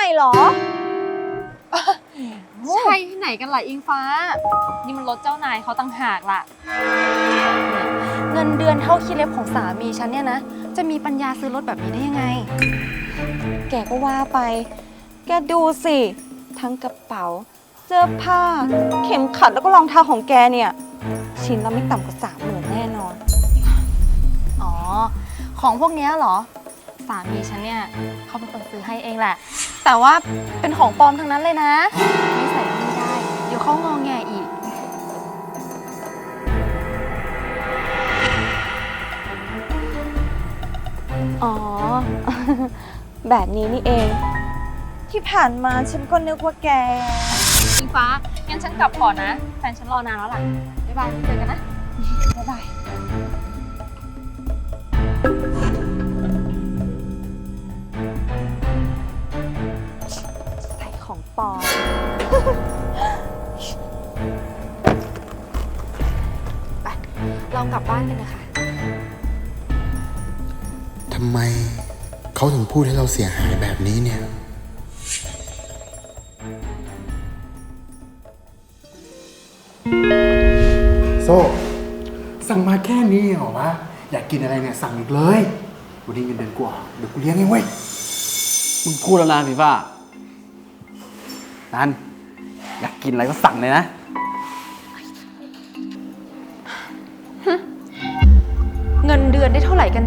ม่เหรอ ใช่ที่ไหนกันล่ะอิงฟ้า นี่มันรถเจ้านายเขาตั้งหากล่ะ เงินเดือนเท่าขี้เล็บของสามีฉันเนี่ยนะ จะมีปัญญาซื้อรถแบบนี้ได้ยังไง แกก็ว่าไป แกดูสิ ทั้งกระเป๋า เสื้อผ้า เข็มขัดแล้วก็รองเท้าของแกเนี่ย ชิ้นละไม่ต่ำกว่าสามหมื่นแน่นอน อ๋อ ของพวกเนี้ยเหรอ สามีฉันเนี่ยเขาเป็นคนซื้อให้เองแหละ แต่ว่าเป็นของปลอมทั้งนั้นเลยนะ ไม่ใส่ไม่ได้ เดี๋ยวเขางองแงอีก อ๋อ แบบนี้นี่เอง ที่ผ่านมาฉันก็นึกว่าแก อิงฟ้า งั้นฉันกลับก่อนนะ แฟนฉันรอนานแล้วล่ะ บ๊ายบาย เจอกันนะ บ๊ายบาย เรากลับบ้านกันนะคะ ทำไมเขาถึงพูดให้เราเสียหายแบบนี้เนี่ย โซ่สั่งมาแค่นี้เหรอวะ อยากกินอะไรเนี่ยสั่งอีกเลย วันนี้เงินเดือนกูออกเดี๋ยวกูเลี้ยงเองเว้ย มึงพูดแล้วนะฟีฟ่านันอยากกินอะไรก็สั่งเลยนะ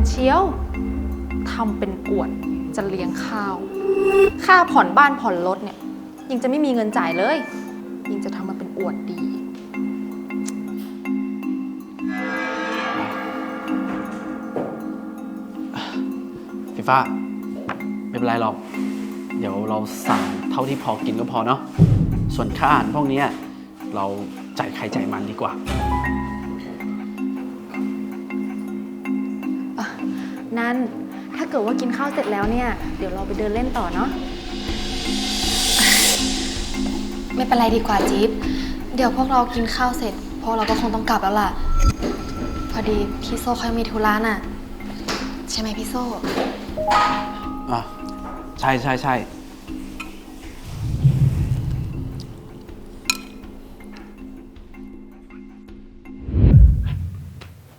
เชียวทำเป็นอวดจะเลี้ยงข้าว ค่าผ่อนบ้านผ่อนรถเนี่ยยังจะไม่มีเงินจ่ายเลยยังจะทำมาเป็นอวดดี ฟีฟ่าไม่เป็นไรหรอก เดี๋ยวเราสั่งเท่าที่พอกินก็พอเนาะ ส่วนค่าอาหารพวกเนี้ยเราจ่ายใครจ่ายมันดีกว่า นั่นถ้าเกิดว่ากินข้าวเสร็จแล้วเนี่ย เดี๋ยวเราไปเดินเล่นต่อเนาะ ไม่เป็นไรดีกว่าจิ๊บ เดี๋ยวพวกเรากินข้าวเสร็จ พวกเราก็คงต้องกลับแล้วล่ะ พอดีพี่โซ่เขายังมีธุระน่ะ ใช่ไหมพี่โซ่ อะใช่ใช่ใช่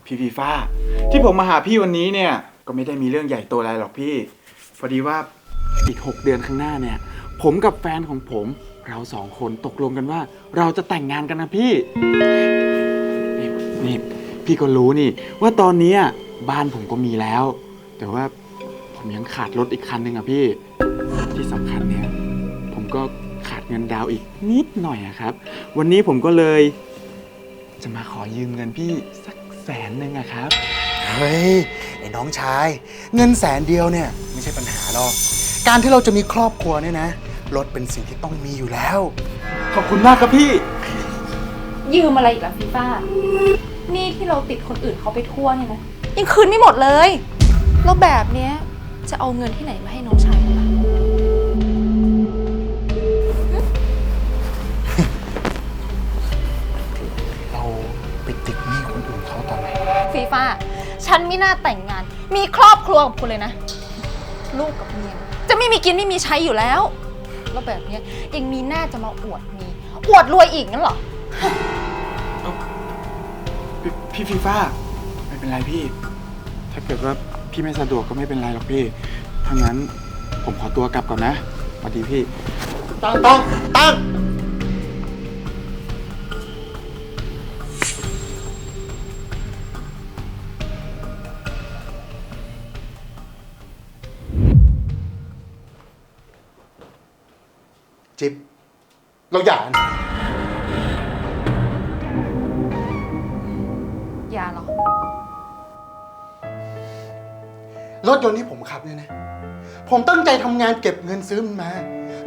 พี่ฟีฟ้าที่ผมมาหาพี่วันนี้เนี่ย ก็ไม่ได้มีเรื่องใหญ่โตอะไรหรอกพี่ พอดีว่าอีก 6 เดือนข้างหน้าเนี่ย ผมกับแฟนของผมเราสองคนตกลงกันว่า เราจะแต่งงานกันนะพี่ นี่นี่พี่ก็รู้นี่ ว่าตอนเนี้ยบ้านผมก็มีแล้ว แต่ว่าผมยังขาดรถอีกคันหนึ่งอะพี่ ที่สำคัญเนี่ย ผมก็ขาดเงินดาวน์อีกนิดหน่อยอะครับ วันนี้ผมก็เลย จะมาขอยืมเงินพี่สักแสนหนึ่งอะครับ เฮ้ย อ้น้องชาย เงินแสนเดียวเนี่ยไม่ใช่ปัญหาหรอก การที่เราจะมีครอบครัวเนี่ยนะรถเป็นสิ่งที่ต้องมีอยู่แล้ว ขอบคุณมากครับพี่ ยืมอะไรอีกล่ะฟีฟ่านี่ที่เราติดคนอื่นเขาไปทั่วเนี่ยนะ ยังคืนไม่หมดเลย แล้วแบบเนี้ยจะเอาเงินที่ไหนมาให้น้องชายเราล่ะ ฉันไม่น่าแต่งงาน มีครอบครัวกับคุณเลยนะ ลูกกับเมียจะไม่มีกินไม่มีใช้อยู่แล้ว แล้วแบบเนี้ยยังมีหน้าจะมาอวดมี อวดรวยอีกงั้นเหรอพี่พี่ฟีฟ่าไม่เป็นไรพี่ ถ้าเกิดว่าพี่ไม่สะดวกก็ไม่เป็นไรหรอกพี่ถ้างั้นผมขอตัวกลับก่อนนะสวัสดีพี่ ตั้งตั้งตั้ง จิ๊บเราหย่ากันอย่าหรอกรถยนต์ที่ผมขับเนี่ยนะ ผมตั้งใจทำงานเก็บเงินซื้อมันมา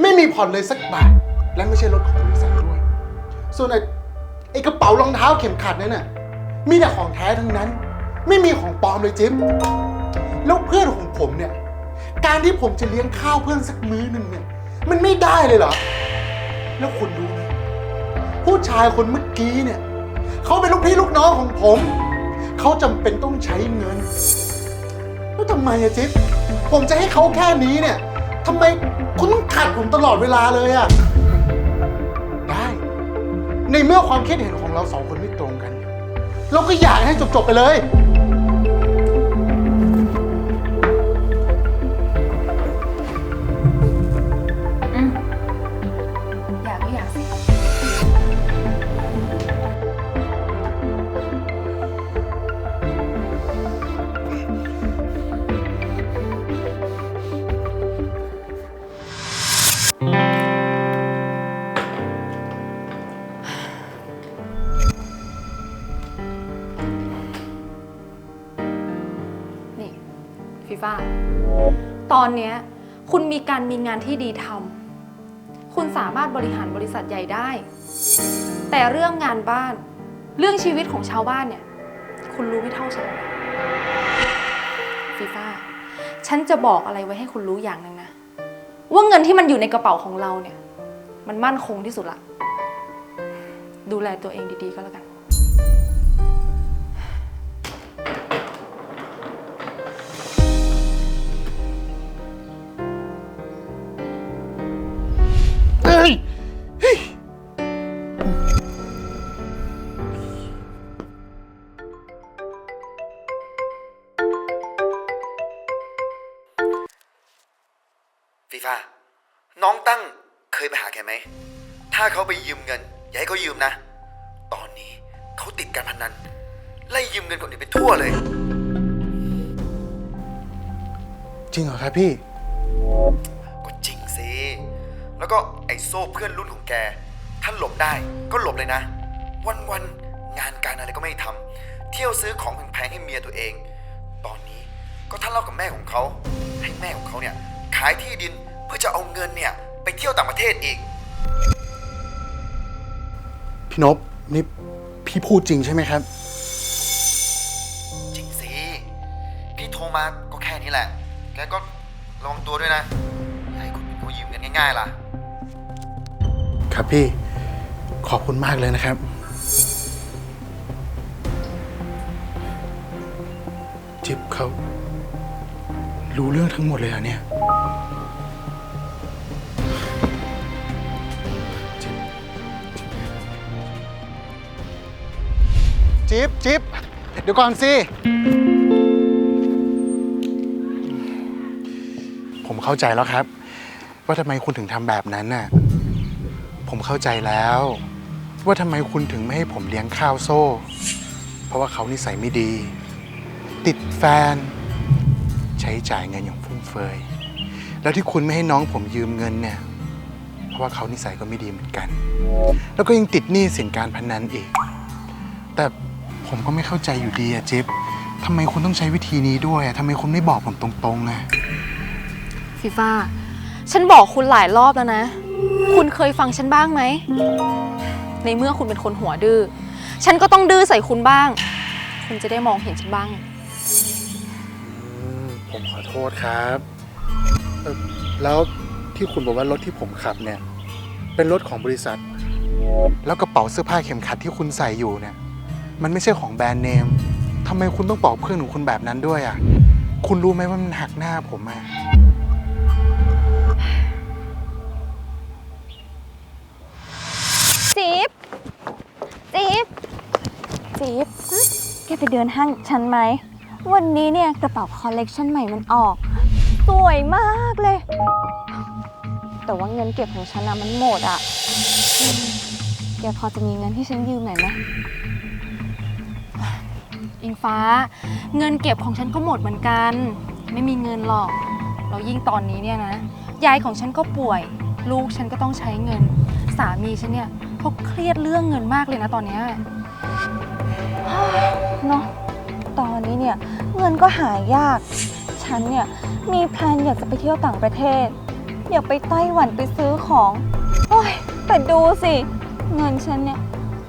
ไม่มีผ่อนเลยสักบาท และไม่ใช่รถของบริษัทด้วย ส่วนไอ้ไอ้กระเป๋ารองเท้าเข็มขัดนั่นน่ะ มีแต่ของแท้ทั้งนั้น ไม่มีของปลอมเลยจิ๊บแล้วเพื่อนของผมเนี่ย การที่ผมจะเลี้ยงข้าวเพื่อนสักมื้อหนึ่งเนี่ย มันไม่ได้เลยเหรอ แล้วคุณรู้ไหมผู้ชายคนเมื่อกี้เนี่ยเขาเป็นลูกพี่ลูกน้องของผม เขาจำเป็นต้องใช้เงิน แล้วทำไมอะจิ๊บผมจะให้เขาแค่นี้เนี่ยทำไมคุณต้องขัดผมตลอดเวลาเลยอะได้ ในเมื่อความคิดเห็นของเราสองคนไม่ตรงกันเราก็อยากให้จบๆไปเลย นี่ฟีฟ่าตอนเนี้ยคุณมีการมีงานที่ดีทำคุณสามารถบริหารบริษัทใหญ่ได้ แต่เรื่องงานบ้าน เรื่องชีวิตของชาวบ้านเนี่ย คุณรู้ไม่เท่าฉันหรอกนะฟีฟ่าฉันจะบอกอะไรไว้ให้คุณรู้อย่างหนึ่งนะ ว่าเงินที่มันอยู่ในกระเป๋าของเราเนี่ย มันมั่นคงที่สุดละ ดูแลตัวเองดีๆก็แล้วกัน น้องตั้งเคยไปหาแกไหม ถ้าเขาไปยืมเงิน อย่าให้เขายืมนะ ตอนนี้เขาติดการพนัน ไล่ยืมเงินคนอื่นไปทั่วเลย จริงเหรอครับพี่ ก็จริงสิ แล้วก็ไอ้โซ่เพื่อนรุ่นของแก ถ้าหลบได้ก็หลบเลยนะวันๆงานการอะไรก็ไม่ทำ เที่ยวซื้อของแพงๆให้เมียตัวเอง ตอนนี้ก็ทะเลาะกับแม่ของเขา ให้แม่ของเขาเนี่ยขายที่ดิน เพื่อจะเอาเงินเนี่ยไปเที่ยวต่างประเทศอีก พี่นพนี่พี่พูดจริงใช่ไหมครับ จริงสิ พี่โทรมาก็แค่นี้แหละ แกก็ระวังตัวด้วยนะอย่าให้คนอื่นเขายืมเงินง่ายๆล่ะ ครับพี่ขอบคุณมากเลยนะครับ จิ๊บเขารู้เรื่องทั้งหมดเลยเหรอเนี่ย จิ๊บจิ๊บเดี๋ยวก่อนสิ ผมเข้าใจแล้วครับ ว่าทำไมคุณถึงทำแบบนั้นน่ะ ผมเข้าใจแล้ว ว่าทำไมคุณถึงไม่ให้ผมเลี้ยงข้าวโซ่ เพราะว่าเขานิสัยไม่ดี ติดแฟน ใช้จ่ายเงินอย่างฟุ่มเฟือย แล้วที่คุณไม่ให้น้องผมยืมเงินเนี่ย เพราะว่าเขานิสัยก็ไม่ดีเหมือนกัน แล้วก็ยังติดหนี้สินการพนันอีก ผมก็ไม่เข้าใจอยู่ดีอะจิ๊บทำไมคุณต้องใช้วิธีนี้ด้วยอะทำไมคุณไม่บอกผมตรงๆอะฟีฟ่าฉันบอกคุณหลายรอบแล้วนะ คุณเคยฟังฉันบ้างไหม ในเมื่อคุณเป็นคนหัวดื้อ ฉันก็ต้องดื้อใส่คุณบ้าง คุณจะได้มองเห็นฉันบ้างอืมผมขอโทษครับเอ่อแล้วที่คุณบอกว่ารถที่ผมขับเนี่ย เป็นรถของบริษัท แล้วกระเป๋าเสื้อผ้าเข็มขัดที่คุณใส่อยู่เนี่ย มันไม่ใช่ของแบรนด์เนมทำไมคุณต้องบอกเพื่อนของคุณแบบนั้นด้วยอะ คุณรู้ไหมว่ามันหักหน้าผมอะ จิ๊บ จิ๊บ จิ๊บ แกไปเดินห้างกับฉันไหม วันนี้เนี่ยกระเป๋าคอลเลกชันใหม่มันออก สวยมากเลย แต่ว่าเงินเก็บของฉันนะมันหมดอะแกพอจะมีเงินให้ฉันยืมหน่อยไหม อิงฟ้า เงินเก็บของฉันก็หมดเหมือนกัน ไม่มีเงินหรอกเรายิ่งตอนนี้เนี่ยนะ ยายของฉันก็ป่วย ลูกฉันก็ต้องใช้เงิน สามีฉันเนี่ยเขาเครียดเรื่องเงินมากเลยนะตอนเนี้ยเนาะตอนนี้เนี่ยเงินก็หายาก ฉันเนี่ยมีแพลนอยากจะไปเที่ยวต่างประเทศ อยากไปไต้หวันไปซื้อของโอ้ยแต่ดูสิ เงินฉันเนี่ย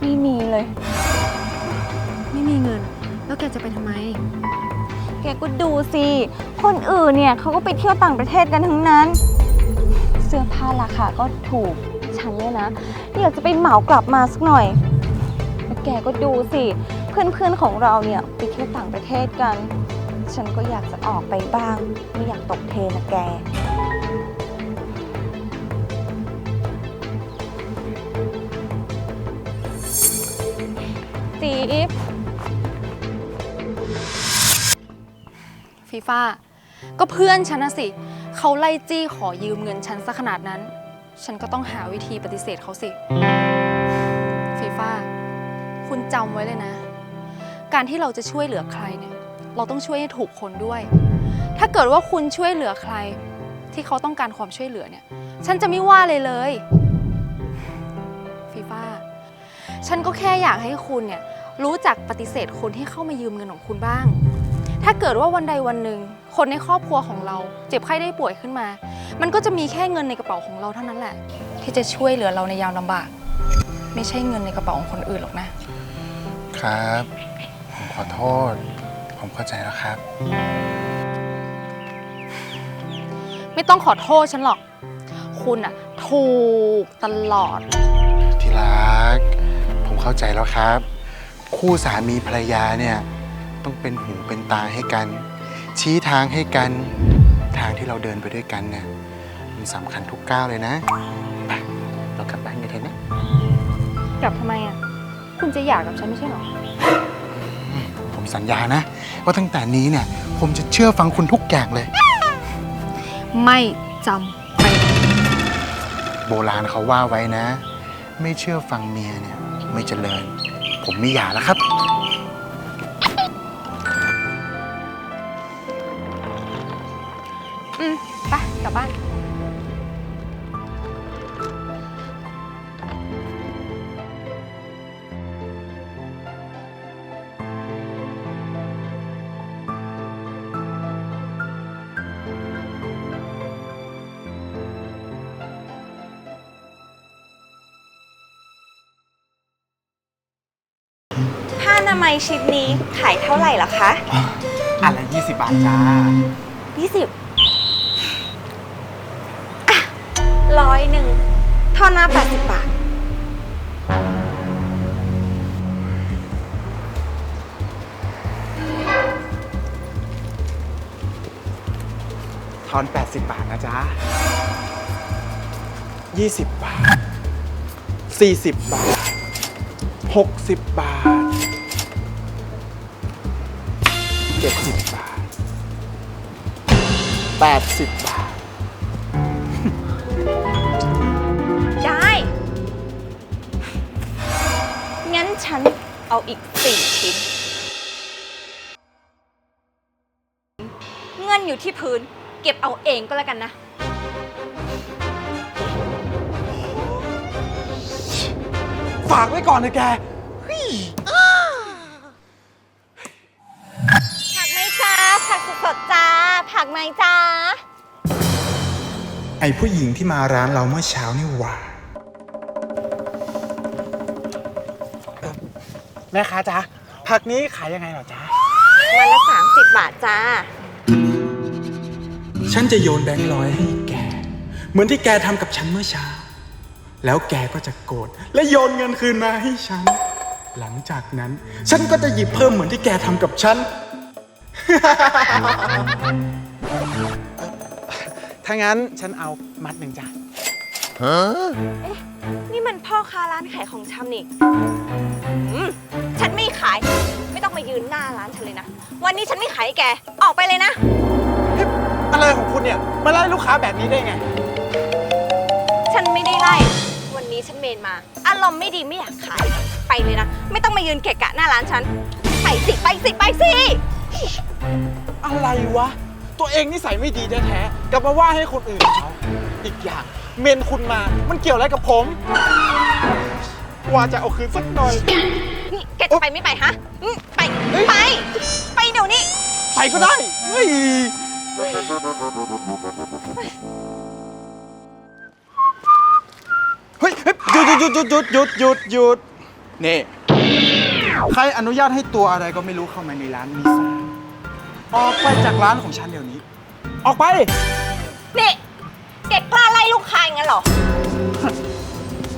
ไม่มีเลย ไม่มีเงิน แกจะไปทำไม แกก็ดูสิ คนอื่นเนี่ยเขาก็ไปเที่ยวต่างประเทศกันทั้งนั้น เสื้อผ้าราคาก็ถูก ฉันเนี่ยนะอยากจะไปเหมากลับมาสักหน่อยแกก็ดูสิ เพื่อนๆของเราเนี่ยไปเที่ยวต่างประเทศกัน ฉันก็อยากจะออกไปบ้าง ไม่อยากตกเทนนะแก จีฟ ฟีฟ่าก็เพื่อนฉันนะสิ เขาไล่จี้ขอยืมเงินฉันซะขนาดนั้น ฉันก็ต้องหาวิธีปฏิเสธเขาสิ ฟีฟ่าคุณจำไว้เลยนะ การที่เราจะช่วยเหลือใครเนี่ย เราต้องช่วยให้ถูกคนด้วย ถ้าเกิดว่าคุณช่วยเหลือใคร ที่เขาต้องการความช่วยเหลือเนี่ย ฉันจะไม่ว่าเลยเลย ฟีฟ่าฉันก็แค่อยากให้คุณเนี่ยรู้จักปฏิเสธคนที่เข้ามายืมเงินของคุณบ้าง ถ้าเกิดว่าวันใดวันหนึ่ง คนในครอบครัวของเรา เจ็บไข้ได้ป่วยขึ้นมา มันก็จะมีแค่เงินในกระเป๋าของเราเท่านั้นแหละ ที่จะช่วยเหลือเราในยามลำบาก ไม่ใช่เงินในกระเป๋าของคนอื่นหรอกนะ ครับ ผมขอโทษ ผมเข้าใจแล้วครับ ไม่ต้องขอโทษฉันหรอก คุณอะถูกตลอด ที่รัก ผมเข้าใจแล้วครับ คู่สามีภรรยาเนี่ย ต้องเป็นหูเป็นตาให้กัน ชี้ทางให้กัน ทางที่เราเดินไปด้วยกันเนี่ยมันสำคัญทุกก้าวเลยนะไปเรากลับบ้านกันเถอะนะกลับทำไมอะ คุณจะหย่ากับฉันไม่ใช่หรอ ผมสัญญานะ ว่าตั้งแต่นี้เนี่ย ผมจะเชื่อฟังคุณทุกอย่างเลย ไม่จำเป็นโบราณเขาว่าไว้นะ ไม่เชื่อฟังเมียเนี่ย ไม่เจริญ ผมไม่หย่าแล้วครับ ผ้าอนามัยชิ้นนี้ขายเท่าไหร่ล่ะคะ อันละ20 บาทจ้า 20อะร้อยหนึ่งทอนมา80 บาท ทอน 80 บาทนะจ๊ะ20 บาท 40 บาท 60 บาท 70 บาท 80 บาท ได้ งั้นฉันเอาอีกสี่ชิ้น เงินอยู่ที่พื้น เก็บเอาเองก็แล้วกันนะ ฝากไว้ก่อนนะแก มจ้าไอผู้หญิงที่มาร้านเราเมื่อเช้านี่หว่า แม่ค้าจ๊ะผักนี้ขายยังไงเหรอจ๊ะวันละ 30 บาทจ้า ฉันจะโยนแบงค์ร้อยให้แก เหมือนที่แกทำกับฉันเมื่อเช้า แล้วแกก็จะโกรธและโยนเงินคืนมาให้ฉัน หลังจากนั้น ฉันก็จะหยิบเพิ่มเหมือนที่แกทำกับฉัน ถ้างั้นฉันเอามัดหนึ่งจ้ะนี่มันพ่อค้าร้านขายของชำนี่อืมฉันไม่ขาย ไม่ต้องมายืนหน้าร้านฉันเลยนะ วันนี้ฉันไม่ขายให้แก ออกไปเลยนะอะไรของคุณเนี่ย มาไล่ลูกค้าแบบนี้ได้ไง ฉันไม่ได้ไล่ วันนี้ฉันเมนมา อารมณ์ไม่ดีไม่อยากขาย ไปเลยนะ ไม่ต้องมายืนเกะกะหน้าร้านฉัน ไปสิ ไปสิ ไปสิ อะไรวะ ตัวเองนิสัยไม่ดีแท้ๆกลับมาว่าให้คนอื่นเขาอีกอย่าง เมนคุณมา มันเกี่ยวอะไรกับผม ว่าจะเอาคืนสักหน่อย นี่แกจะไปไม่ไปฮะอืมไป ไป ไปเดี๋ยวนี้ ไปก็ได้เฮ้ยเฮ้ยเฮ้ยหยุดหยุดหยุดหยุดหยุดหยุดหยุดนี่ ใครอนุญาตให้ตัวอะไรก็ไม่รู้เข้ามาในร้านมิซ่า ออกไปจากร้านของฉันเดี๋ยวนี้ ออกไป นี่แกกล้าไล่ลูกค้าอย่างนั้นเหรอ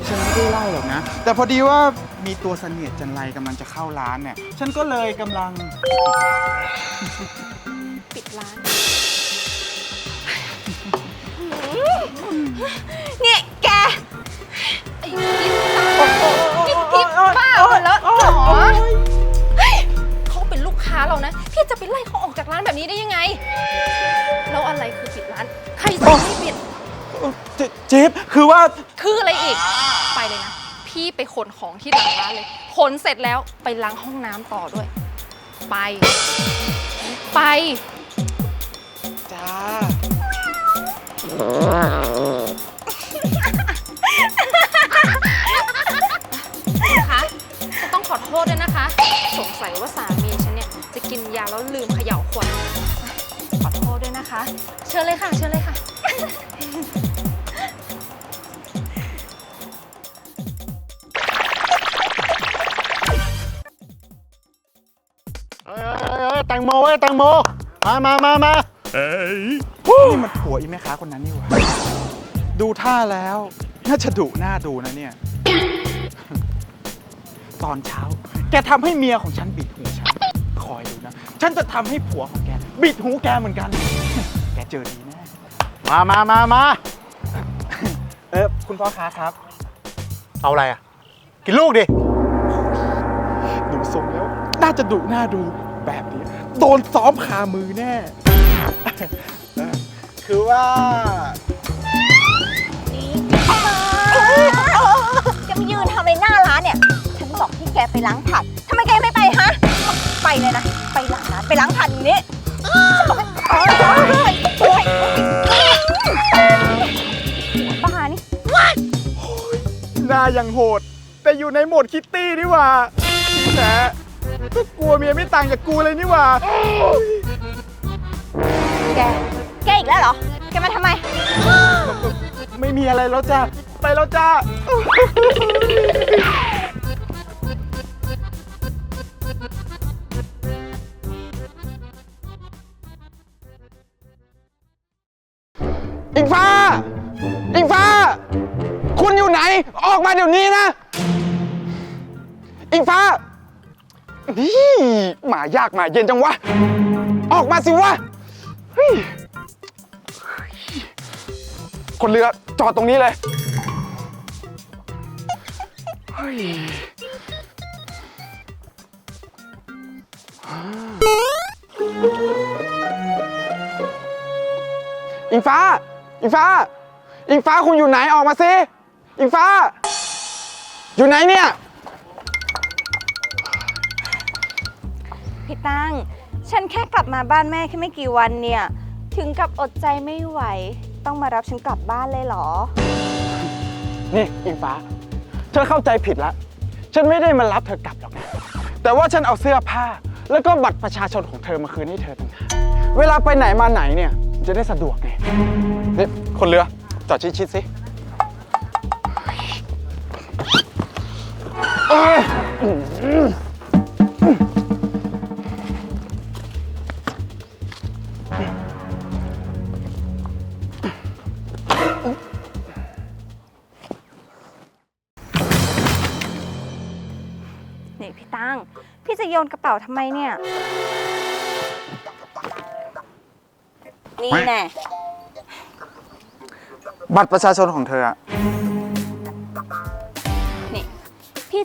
ฉันไม่ได้ไล่หรอกนะ แต่พอดีว่ามีตัวเสนียดจันไรกำลังจะเข้าร้านเนี่ย ฉันก็เลยกำลัง ปิดร้านนี่แกกินกินบ้าเหรอเหรอเรานะ พี่จะไปไล่เขาออกจาก ร้านแบบนี้ได้ยังไง แล้วอะไรคือปิดร้าน ใครสั่งให้ปิด เจจิ๊บคือว่าคืออะไรอีก ไปเลยนะ พี่ไปขนของที่หลังร้านเลย ขนเสร็จแล้วไปล้างห้องน้ำต่อด้วย ไป ไป จ้าคะฉันต้องขอโทษด้วยนะคะ สงสัยว่าสามีฉันเนี่ยจะ กินยาแล้วลืมเขย่าขวด ขอโทษด้วยนะคะ เชิญเลยค่ะ เชิญเลยค่ะ เอ้ยเอ้ยเอ้ยแตงโมเว้ยแตงโม มามามามานี่มันผัวอีแม่ค้าคนนั้นนี่หว่า ดูท่าแล้ว น่าจะดุหน้าดูนะเนี่ย ตอนเช้า แกทำให้เมียของฉันบิด ฉันจะทำให้ผัวของแก บิดหูแกเหมือนกัน แกเจอดีแน่มามามามาเออคุณพ่อค้าครับ เอาอะไรอะ กินลูกดิ ดูทรงแล้ว น่าจะดุหน้าดูแบบนี้ โดนซ้อมคามือแน่เออคือว่าจะมายืนทำอะไรหน้าร้านเนี่ย ฉันบอกให้แกไปล้างผักทำไมแกไม่ไปฮะไป เลยนะ ไปล้างร้านไปล้างผักอย่างนี้ฉันบอกให้อ๊ยโอ๊ยบ้านี่หน้ายังโหด แต่อยู่ในโหมดคิตตี้นี่หว่าแหมก็กลัวเมียไม่ต่างจากกูเลยนี่หว่า แก แกอีกแล้วเหรอ แกมาทำไม ไม่มีอะไรแล้วจ้าไปแล้วจ้า ดี๋ยวนี้นะ อิงฟ้า นี่หมายากหมาเย็นจังวะ ออกมาสิวะเฮ้ยคนเรือจอดตรงนี้เลยเฮ้ยอิงฟ้า อิงฟ้า อิงฟ้าคุณอยู่ไหนออกมาสิอิงฟ้า อยู่ไหนเนี่ย พี่ตั้ง ฉันแค่กลับมาบ้านแม่แค่ไม่กี่วันเนี่ย ถึงกับอดใจไม่ไหว ต้องมารับฉันกลับบ้านเลยเหรอ นี่อิงฟ้า เธอเข้าใจผิดแล้วฉันไม่ได้มารับเธอกลับหรอกนะ แต่ว่าฉันเอาเสื้อผ้า แล้วก็บัตรประชาชนของเธอมาคืนให้เธอต่างหากเวลาไปไหนมาไหนเนี่ย จะได้สะดวกไงนี่คนเรือจอดชิดๆสิ นี่พี่ตั้ง พี่จะโยนกระเป๋าทำไมเนี่ย นี่แน่ บัตรประชาชนของเธออะ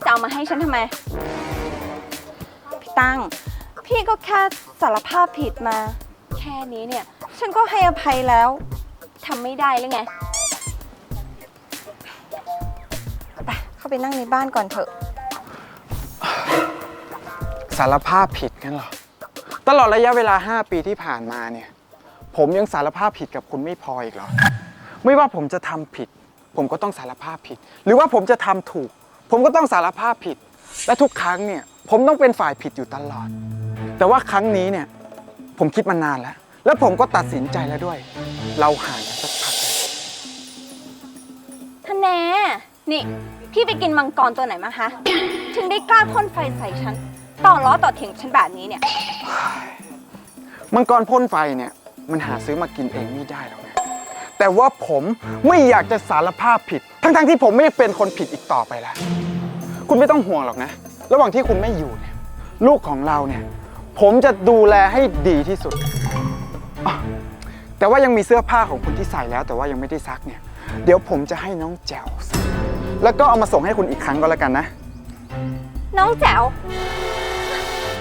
จะเอามาให้ฉันทำไม พี่ตั้ง พี่ก็แค่สารภาพผิดมา แค่นี้เนี่ย ฉันก็ให้อภัยแล้วทำไม่ได้เลยไง ไป เข้าไปนั่งในบ้านก่อนเถอะ สารภาพผิดกันเหรอ ตลอดระยะเวลา 5 ปีที่ผ่านมาเนี่ย ผมยังสารภาพผิดกับคุณไม่พออีกเหรอ ไม่ว่าผมจะทำผิด ผมก็ต้องสารภาพผิด หรือว่าผมจะทำถูก ผมก็ต้องสารภาพผิด และทุกครั้งเนี่ยผมต้องเป็นฝ่ายผิดอยู่ตลอด แต่ว่าครั้งนี้เนี่ยผมคิดมานานแล้ว แล้วผมก็ตัดสินใจแล้วด้วย เราห่างกันสักพักแล้วท่านแน่นี่ พี่ไปกินมังกรตัวไหนมาคะ ถึงได้กล้าพ่นไฟใส่ฉัน ต่อล้อต่อเถียงฉันแบบนี้เนี่ย มังกรพ่นไฟเนี่ยมันหาซื้อมากินเองไม่ได้หรอกนะ แต่ว่าผมไม่อยากจะสารภาพผิด ทั้งๆที่ผมไม่เป็นคนผิดอีกต่อไปแล้ว คุณไม่ต้องห่วงหรอกนะ ระหว่างที่คุณไม่อยู่เนี่ยลูกของเราเนี่ย ผมจะดูแลให้ดีที่สุดอะแต่ว่ายังมีเสื้อผ้าของคุณที่ใส่แล้ว แต่ว่ายังไม่ได้ซักเนี่ย เดี๋ยวผมจะให้น้องแจ๋วซักแล้วก็เอามาส่งให้คุณอีกครั้งก็แล้วกันนะ น้องแจ๋ว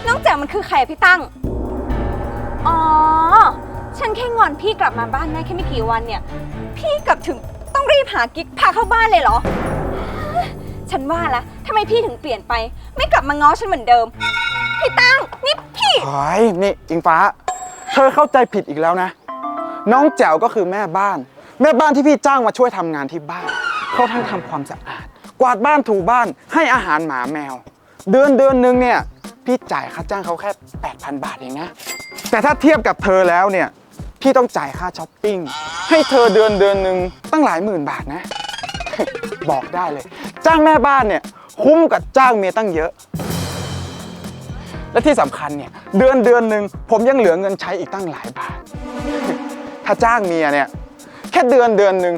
น้องแจ๋วมันคือใครอะพี่ตั้ง อ๋อ ฉันแค่งอนพี่กลับมาบ้านได้แค่ไม่กี่วันเนี่ย พี่กลับถึงต้องรีบหากิ๊กพาเข้าบ้านเลยเหรอ ฉันว่าละทำไมพี่ถึงเปลี่ยนไป ไม่กลับมาง้อฉันเหมือนเดิม พี่ตั้งนี่พี่ เฮ้ยนี่อิงฟ้า เธอเข้าใจผิดอีกแล้วนะ น้องแจ๋วก็คือแม่บ้าน แม่บ้านที่พี่จ้างมาช่วยทำงานที่บ้าน เขาทั้งทำความสะอาด กวาดบ้านถูบ้าน ให้อาหารหมาแมว เดือนเดือนหนึงเนี่ย พี่จ่ายค่าจ้างเขาแค่ 8,000 บาทเองนะ แต่ถ้าเทียบกับเธอแล้วเนี่ย พี่ต้องจ่ายค่าช้อปปิ้งให้เธอเดือนเดือนหนึ่งตั้งหลายหมื่นบาทนะ บอกได้เลย จ้างแม่บ้านเนี่ยคุ้มกับจ้างเมียตั้งเยอะ และที่สำคัญเนี่ยเดือนเดือนหนึ่งผมยังเหลือเงินใช้อีกตั้งหลายบาท ถ้าจ้างเมียเนี่ยแค่เดือนเดือนหนึ่ง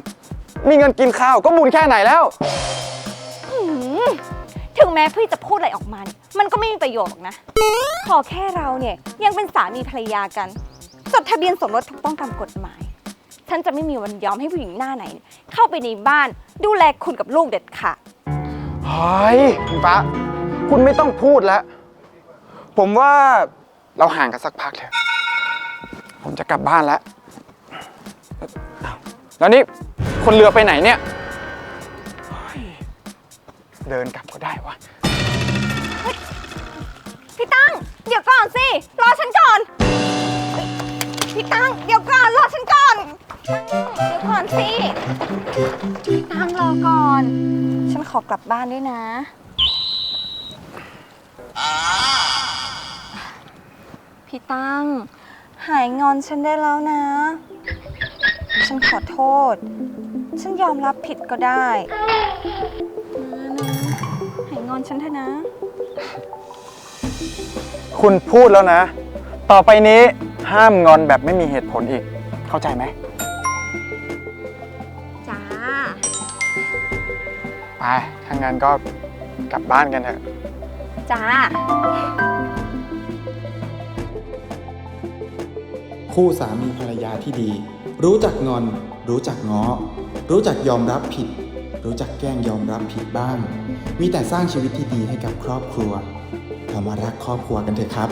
มีเงินกินข้าวก็บุญแค่ไหนแล้ว ถึงแม้พี่จะพูดอะไรออกมาเนี่ยมันก็ไม่มีประโยชน์หรอกนะ ขอแค่เราเนี่ยยังเป็นสามีภรรยากัน จดทะเบียนสมรสถูกต้องตามกฎหมาย ฉันจะไม่มีวันยอมให้ผู้หญิงหน้าไหน เข้าไปในบ้านดูแลคุณกับลูกเด็ดขาดเฮ้ยคุณฟ้า คุณไม่ต้องพูดแล้ว ผมว่าเราห่างกันสักพักเถอะ ผมจะกลับบ้านแล้วอ้าวแล้วนี่คนเรือไปไหนเนี่ยเฮ้ยเดินกลับก็ได้วะ พี่ตั้ง เดี๋ยวก่อนสิ รอฉันก่อนเฮ้ย พี่ตั้งเดี๋ยวก่อนรอฉันก่อน เดี๋ยวก่อนสิพี่ตั้งรอก่อน ฉันขอกลับบ้านด้วยนะ พี่ตั้งหายงอนฉันได้แล้วนะ ฉันขอโทษ ฉันยอมรับผิดก็ได้นะนะหายงอนฉันเถอะนะ คุณพูดแล้วนะ ต่อไปนี้ ห้ามงอนแบบไม่มีเหตุผลอีก เข้าใจไหม จ้า ไป ถ้างั้นก็กลับบ้านกันเถอะ จ้า คู่สามีภรรยาที่ดี รู้จักงอน รู้จักง้อ รู้จักยอมรับผิด รู้จักแกล้งยอมรับผิดบ้าง มีแต่สร้างชีวิตที่ดีให้กับครอบครัว เรามารักครอบครัวกันเถอะครับ